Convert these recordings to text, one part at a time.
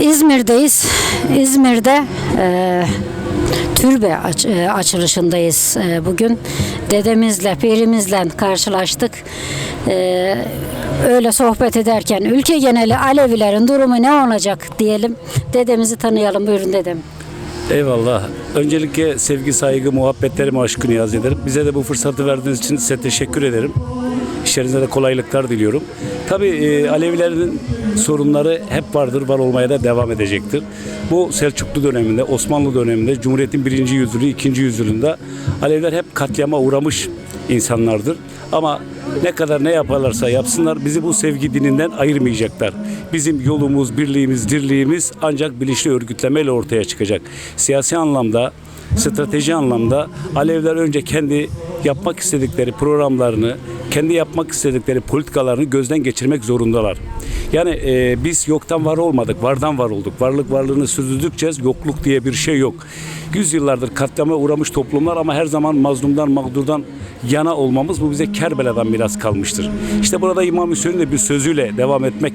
İzmir'deyiz. İzmir'de e, türbe aç- e, açılışındayız e, bugün. Dedemizle, pirimizle karşılaştık. E, öyle sohbet ederken ülke geneli Alevilerin durumu ne olacak diyelim. Dedemizi tanıyalım. Buyurun dedem. Eyvallah. Öncelikle sevgi, saygı, muhabbetlerimi aşkını yaz ederim. Bize de bu fırsatı verdiğiniz için size teşekkür ederim. İşlerinize de kolaylıklar diliyorum. Tabii e, Alevilerin sorunları hep vardır, var olmaya da devam edecektir. Bu Selçuklu döneminde, Osmanlı döneminde, Cumhuriyet'in birinci yüzyılı, ikinci yüzyılında Aleviler hep katliama uğramış insanlardır. Ama ne kadar ne yaparlarsa yapsınlar bizi bu sevgi dininden ayırmayacaklar. Bizim yolumuz, birliğimiz, dirliğimiz ancak bilinçli örgütlemeyle ortaya çıkacak. Siyasi anlamda, strateji anlamda Aleviler önce kendi yapmak istedikleri programlarını, kendi yapmak istedikleri politikalarını gözden geçirmek zorundalar. Yani e, biz yoktan var olmadık, vardan var olduk. Varlık varlığını sürdürdükçe yokluk diye bir şey yok. Yüzyıllardır katlama uğramış toplumlar ama her zaman mazlumdan, mağdurdan yana olmamız bu bize Kerbela'dan miras kalmıştır. İşte burada İmam Hüseyin'in de bir sözüyle devam etmek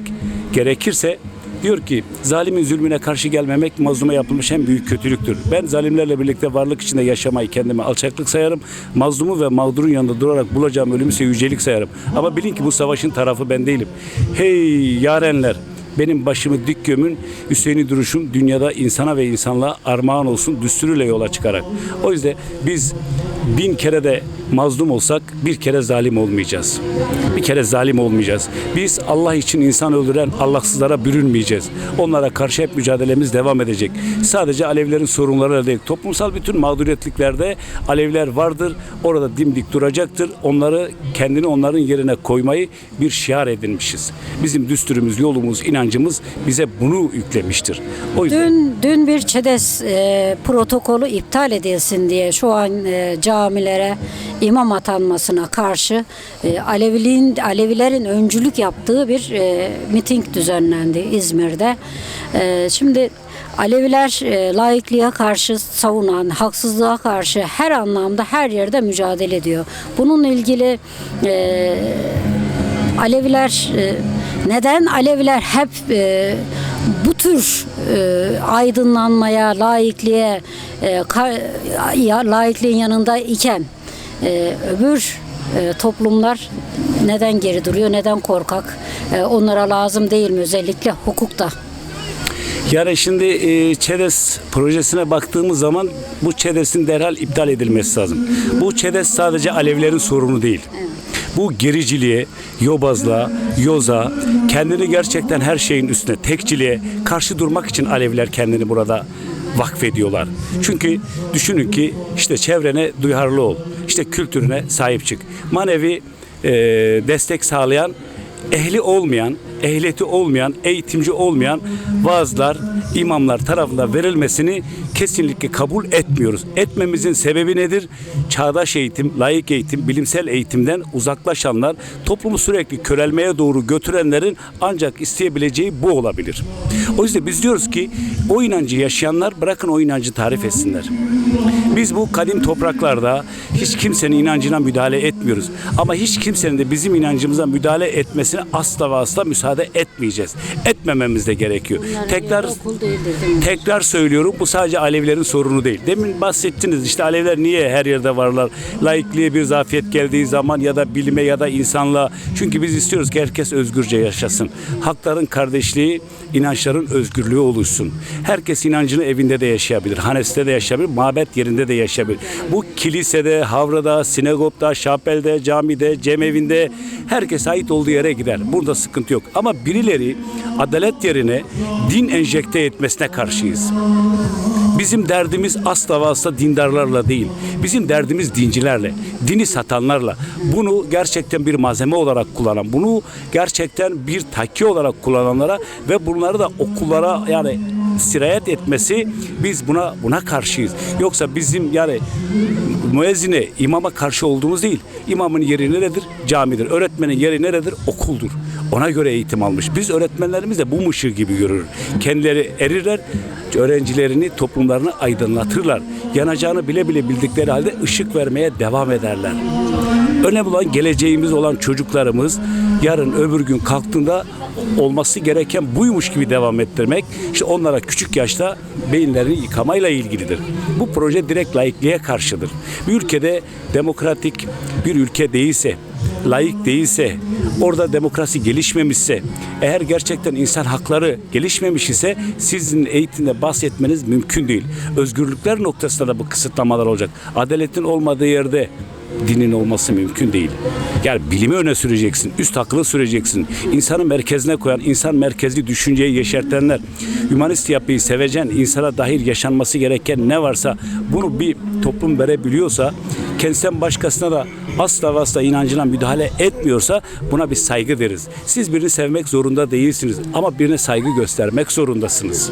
gerekirse diyor ki zalimin zulmüne karşı gelmemek mazluma yapılmış en büyük kötülüktür. Ben zalimlerle birlikte varlık içinde yaşamayı kendime alçaklık sayarım. Mazlumu ve mağdurun yanında durarak bulacağım ölümü ise yücelik sayarım. Ama bilin ki bu savaşın tarafı ben değilim. Hey yarenler benim başımı dik gömün, Hüseyin'i duruşum dünyada insana ve insanlığa armağan olsun düsturuyla yola çıkarak. O yüzden biz bin kere de mazlum olsak bir kere zalim olmayacağız. Bir kere zalim olmayacağız. Biz Allah için insan öldüren Allahsızlara bürünmeyeceğiz. Onlara karşı hep mücadelemiz devam edecek. Sadece Alevilerin sorunları değil. Toplumsal bütün mağduriyetliklerde Aleviler vardır. Orada dimdik duracaktır. Onları kendini onların yerine koymayı bir şiar edinmişiz. Bizim düsturumuz, yolumuz, inancımız bize bunu yüklemiştir. O yüzden Dün dün bir ÇEDES e, protokolü iptal edilsin diye şu an e, camilere imam atanmasına karşı e, Aleviliğin Alevilerin öncülük yaptığı bir e, miting düzenlendi İzmir'de. E, şimdi Aleviler e, laikliğe karşı savunan, haksızlığa karşı her anlamda her yerde mücadele ediyor. Bununla ilgili e, Aleviler e, neden Aleviler hep e, tür e, aydınlanmaya, laikliğe, e, ka- ya, laikliğin yanında iken e, öbür e, toplumlar neden geri duruyor, neden korkak? E, onlara lazım değil mi özellikle hukukta? Yani şimdi e, ÇEDES projesine baktığımız zaman bu ÇEDES'in derhal iptal edilmesi lazım. Bu ÇEDES sadece Alevilerin sorunu değil. Bu gericiliğe, yobazlığa, yoza, kendini gerçekten her şeyin üstüne, tekçiliğe karşı durmak için Aleviler kendini burada vakfediyorlar. Çünkü düşünün ki işte çevrene duyarlı ol, işte kültürüne sahip çık. Manevi e, destek sağlayan ehli olmayan, ehliyeti olmayan, eğitimci olmayan vaazlar, imamlar tarafından verilmesini kesinlikle kabul etmiyoruz. Etmemizin sebebi nedir? Çağdaş eğitim, layık eğitim, bilimsel eğitimden uzaklaşanlar, toplumu sürekli körelmeye doğru götürenlerin ancak isteyebileceği bu olabilir. O yüzden biz diyoruz ki o inancı yaşayanlar bırakın o inancı tarif etsinler. Biz bu kadim topraklarda hiç kimsenin inancına müdahale etmiyoruz. Ama hiç kimsenin de bizim inancımıza müdahale etmesine asla ve asla müsaade etmeyeceğiz. Etmememiz de gerekiyor. Tekrar değildir değil mi? tekrar söylüyorum bu sadece Alevilerin sorunu değil. Demin bahsettiniz işte Aleviler niye her yerde varlar? Laikliğe bir zafiyet geldiği zaman ya da bilime ya da insanlığa. Çünkü biz istiyoruz ki herkes özgürce yaşasın. Hakların kardeşliği, inançların özgürlüğü oluşsun. Herkes inancını evinde de yaşayabilir, hanesinde de yaşayabilir, mabet yerinde de yaşayabilir. Bu kilisede, havrada, sinagogda, şapelde, camide, cemevinde herkes ait olduğu yere gider. Burada sıkıntı yok. Ama birileri adalet yerine din enjekte etmesine karşıyız. Bizim derdimiz asla ve asla dindarlarla değil. Bizim derdimiz dincilerle, dini satanlarla. Bunu gerçekten bir malzeme olarak kullanan, bunu gerçekten bir takki olarak kullananlara ve bunları da okullara yani sirayet etmesi biz buna buna karşıyız. Yoksa bizim yani müezzine, imama karşı olduğumuz değil. İmamın yeri neredir? Camidir. Öğretmenin yeri neredir? Okuldur. Ona göre eğitim almış. Biz öğretmenlerimiz de bu mışığı gibi görür. Kendileri erirler, öğrencilerini, toplumlarını aydınlatırlar. Yanacağını bile bile bildikleri halde ışık vermeye devam ederler. Önemli olan geleceğimiz olan çocuklarımız yarın öbür gün kalktığında olması gereken buymuş gibi devam ettirmek. İşte onlara küçük yaşta beyinlerini yıkamayla ilgilidir. Bu proje direkt laikliğe karşıdır. Bir ülkede demokratik bir ülke değilse, layık değilse, orada demokrasi gelişmemişse, eğer gerçekten insan hakları gelişmemiş ise sizin eğitimde bahsetmeniz mümkün değil. Özgürlükler noktasında da bu kısıtlamalar olacak. Adaletin olmadığı yerde dinin olması mümkün değil. Yani bilimi öne süreceksin, üst aklı süreceksin. İnsanı merkezine koyan, insan merkezli düşünceyi yeşertenler, hümanist yapıyı sevecen, insana dahil yaşanması gereken ne varsa bunu bir toplum verebiliyorsa, kendisinden başkasına da asla ve asla inancına müdahale etmiyorsa buna bir saygı deriz. Siz birini sevmek zorunda değilsiniz ama birine saygı göstermek zorundasınız.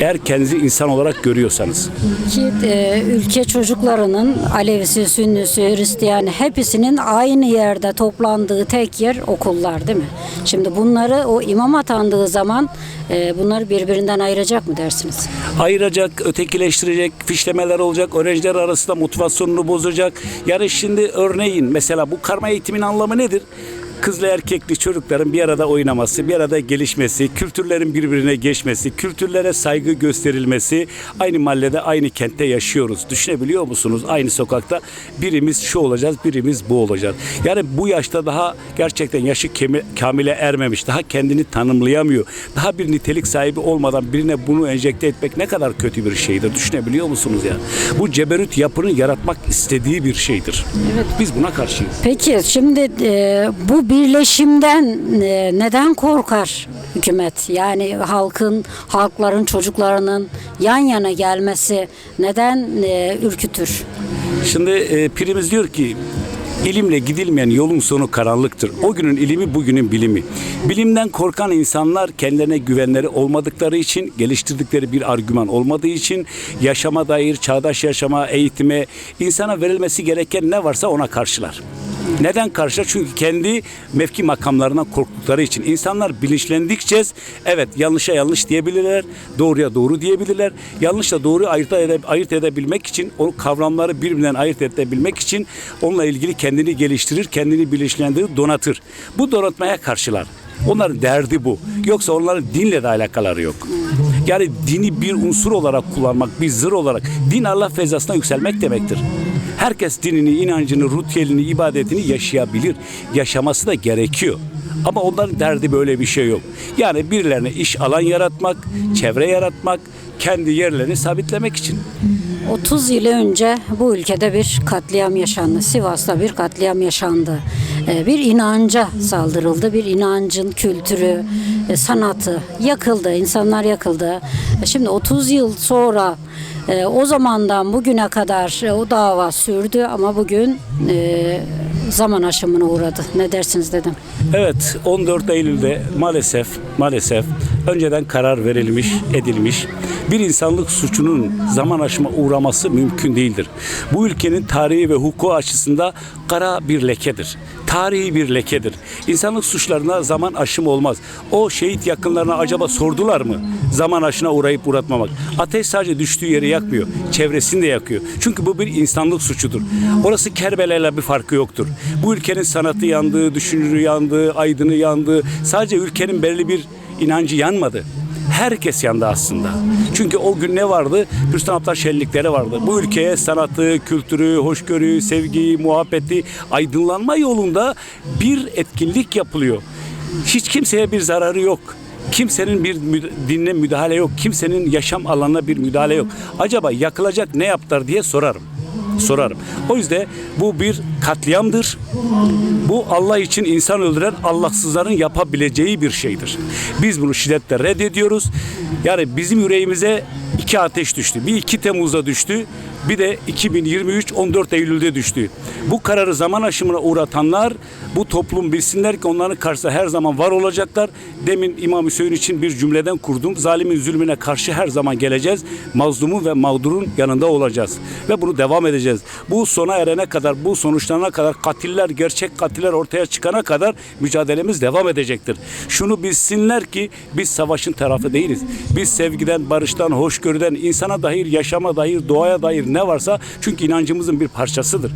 Eğer kendinizi insan olarak görüyorsanız. Ki e, ülke çocuklarının Alevisi, Sünnüsü, Hristiyan hepsinin aynı yerde toplandığı tek yer okullar değil mi? Şimdi bunları o imam atandığı zaman e, bunları birbirinden ayıracak mı dersiniz? ayıracak, ötekileştirecek, fişlemeler olacak, öğrenciler arasında motivasyonunu bozacak. Yani şimdi örneğin mesela bu karma eğitimin anlamı nedir? Kızla erkekli çocukların bir arada oynaması, bir arada gelişmesi, kültürlerin birbirine geçmesi, kültürlere saygı gösterilmesi, aynı mahallede, aynı kentte yaşıyoruz. Düşünebiliyor musunuz? Aynı sokakta birimiz şu olacağız, birimiz bu olacağız. Yani bu yaşta daha gerçekten yaşı kamile ermemiş, daha kendini tanımlayamıyor. Daha bir nitelik sahibi olmadan birine bunu enjekte etmek ne kadar kötü bir şeydir. Düşünebiliyor musunuz ya? Bu ceberüt yapının yaratmak istediği bir şeydir. Evet. Biz buna karşıyız. Peki şimdi e, bu birleşimden e, neden korkar hükümet? Yani halkın, halkların, çocuklarının yan yana gelmesi neden e, ürkütür? Şimdi e, pirimiz diyor ki ilimle gidilmeyen yolun sonu karanlıktır. O günün ilimi bugünün bilimi. Bilimden korkan insanlar kendilerine güvenleri olmadıkları için, geliştirdikleri bir argüman olmadığı için yaşama dair, çağdaş yaşama, eğitime, insana verilmesi gereken ne varsa ona karşılar. Neden karşılar? Çünkü kendi mevki makamlarından korktukları için. insanlar bilinçlendikçe evet yanlışa yanlış diyebilirler, doğruya doğru diyebilirler. Yanlışla doğru ayırt, ede, ayırt edebilmek için, o kavramları birbirinden ayırt edebilmek için onunla ilgili kendini geliştirir, kendini bilinçlendirir, donatır. Bu donatmaya karşılar. Onların derdi bu. Yoksa onların dinle de alakaları yok. Yani dini bir unsur olarak kullanmak, bir zır olarak. Din Allah fezasına yükselmek demektir. Herkes dinini, inancını, ritüelini, ibadetini yaşayabilir. Yaşaması da gerekiyor. Ama onların derdi böyle bir şey yok. Yani birilerine iş alan yaratmak, çevre yaratmak, kendi yerlerini sabitlemek için. 30 yıl önce bu ülkede bir katliam yaşandı. Sivas'ta bir katliam yaşandı. Ee, Bir inanca saldırıldı. Bir inancın kültürü, e, sanatı yakıldı. İnsanlar yakıldı. Şimdi 30 yıl sonra e, o zamandan bugüne kadar e, o dava sürdü ama bugün zaman aşımına uğradı. Ne dersiniz dedim. Evet 14 Eylül'de maalesef maalesef önceden karar verilmiş, edilmiş bir insanlık suçunun zaman aşıma uğraması mümkün değildir. Bu ülkenin tarihi ve hukuku açısında kara bir lekedir. Tarihi bir lekedir. İnsanlık suçlarına zaman aşımı olmaz. O şehit yakınlarına acaba sordular mı? Zaman aşına uğrayıp uğratmamak. Ateş sadece düştüğü yeri yakmıyor. Çevresini de yakıyor. Çünkü bu bir insanlık suçudur. Orası Kerbela'yla bir farkı yoktur. Bu ülkenin sanatı yandığı, düşünürü yandığı, aydını yandığı, sadece ülkenin belli bir inancı yanmadı. Herkes yandı aslında. Çünkü o gün ne vardı? Rüstem Aptal şenlikleri vardı. Bu ülkeye sanatı, kültürü, hoşgörü, sevgi, muhabbeti, aydınlanma yolunda bir etkinlik yapılıyor. Hiç kimseye bir zararı yok. Kimsenin bir dinine müdahale yok. Kimsenin yaşam alanına bir müdahale yok. Acaba yakılacak ne yaptılar diye sorarım. Sorarım. O yüzden bu bir katliamdır. Bu Allah için insan öldüren Allahsızların yapabileceği bir şeydir. Biz bunu şiddetle reddediyoruz. Yani bizim yüreğimize iki ateş düştü. Bir 2 Temmuz'da düştü. Bir de 2023 14 Eylül'de düştü. Bu kararı zaman aşımına uğratanlar bu toplum bilsinler ki onların karşısında her zaman var olacaklar. Demin İmam Hüseyin için bir cümleden kurdum. Zalimin zulmüne karşı her zaman geleceğiz. Mazlumun ve mağdurun yanında olacağız. Ve bunu devam edeceğiz. Bu sona erene kadar, bu sonuçlarına kadar katiller, gerçek katiller ortaya çıkana kadar mücadelemiz devam edecektir. Şunu bilsinler ki biz savaşın tarafı değiliz. Biz sevgiden, barıştan, hoşgörüden, insana dair, yaşama dair, doğaya dair ne varsa çünkü inancımızın bir parçasıdır.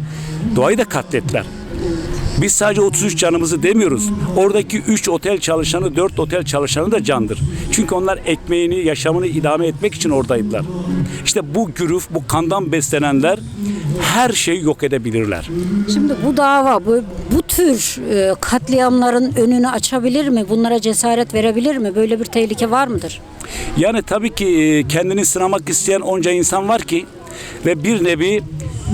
Doğayı da katlettiler. Biz sadece 33 canımızı demiyoruz. Oradaki 3 otel çalışanı, 4 otel çalışanı da candır. Çünkü onlar ekmeğini, yaşamını idame etmek için oradaydılar. İşte bu gürüf, bu kandan beslenenler her şeyi yok edebilirler. Şimdi bu dava bu, bu tür e, katliamların önünü açabilir mi? Bunlara cesaret verebilir mi? Böyle bir tehlike var mıdır? Yani tabii ki e, kendini sınamak isteyen onca insan var ki ve bir nevi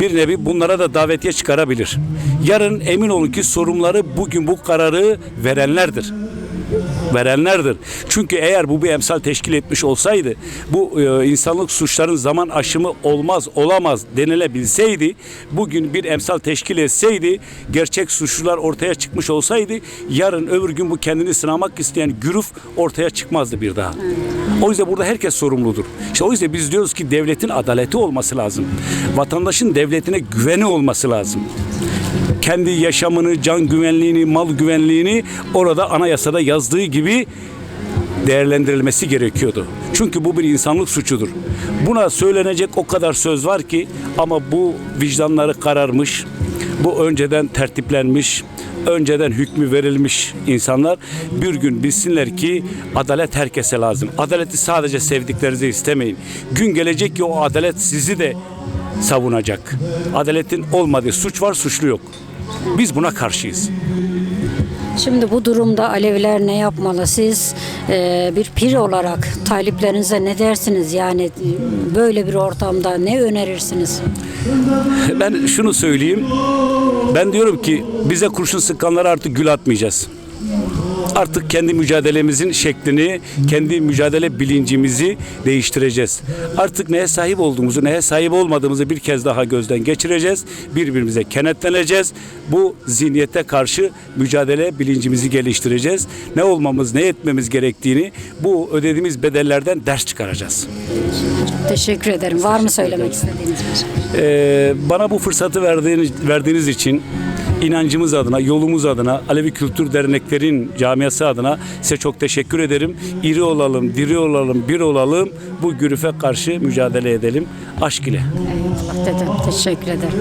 bir nevi bunlara da davetiye çıkarabilir. Yarın emin olun ki sorumluları bugün bu kararı verenlerdir. Verenlerdir. Çünkü eğer bu bir emsal teşkil etmiş olsaydı bu e, insanlık suçların zaman aşımı olmaz olamaz denilebilseydi bugün bir emsal teşkil etseydi gerçek suçlular ortaya çıkmış olsaydı yarın öbür gün bu kendini sınamak isteyen güruf ortaya çıkmazdı bir daha. O yüzden burada herkes sorumludur. İşte o yüzden biz diyoruz ki devletin adaleti olması lazım. Vatandaşın devletine güveni olması lazım kendi yaşamını, can güvenliğini, mal güvenliğini orada anayasada yazdığı gibi değerlendirilmesi gerekiyordu. Çünkü bu bir insanlık suçudur. Buna söylenecek o kadar söz var ki ama bu vicdanları kararmış, bu önceden tertiplenmiş, önceden hükmü verilmiş insanlar bir gün bilsinler ki adalet herkese lazım. Adaleti sadece sevdiklerinize istemeyin. Gün gelecek ki o adalet sizi de savunacak. Adaletin olmadığı suç var, suçlu yok. Biz buna karşıyız. Şimdi bu durumda Aleviler ne yapmalı? Siz e, bir pir olarak taliplerinize ne dersiniz? Yani e, böyle bir ortamda ne önerirsiniz? Ben şunu söyleyeyim. Ben diyorum ki bize kurşun sıkanlara artık gül atmayacağız. Artık kendi mücadelemizin şeklini, kendi mücadele bilincimizi değiştireceğiz. Artık neye sahip olduğumuzu, neye sahip olmadığımızı bir kez daha gözden geçireceğiz. Birbirimize kenetleneceğiz. Bu zihniyete karşı mücadele bilincimizi geliştireceğiz. Ne olmamız, ne etmemiz gerektiğini bu ödediğimiz bedellerden ders çıkaracağız. Teşekkür ederim. Var mı söylemek istediğiniz bir şey? Ee, bana bu fırsatı verdiğiniz, verdiğiniz için inancımız adına, yolumuz adına, Alevi Kültür Derneklerin camiası adına size çok teşekkür ederim. İri olalım, diri olalım, bir olalım. Bu gürüfe karşı mücadele edelim. Aşk ile. Eyvallah dedim. Teşekkür ederim.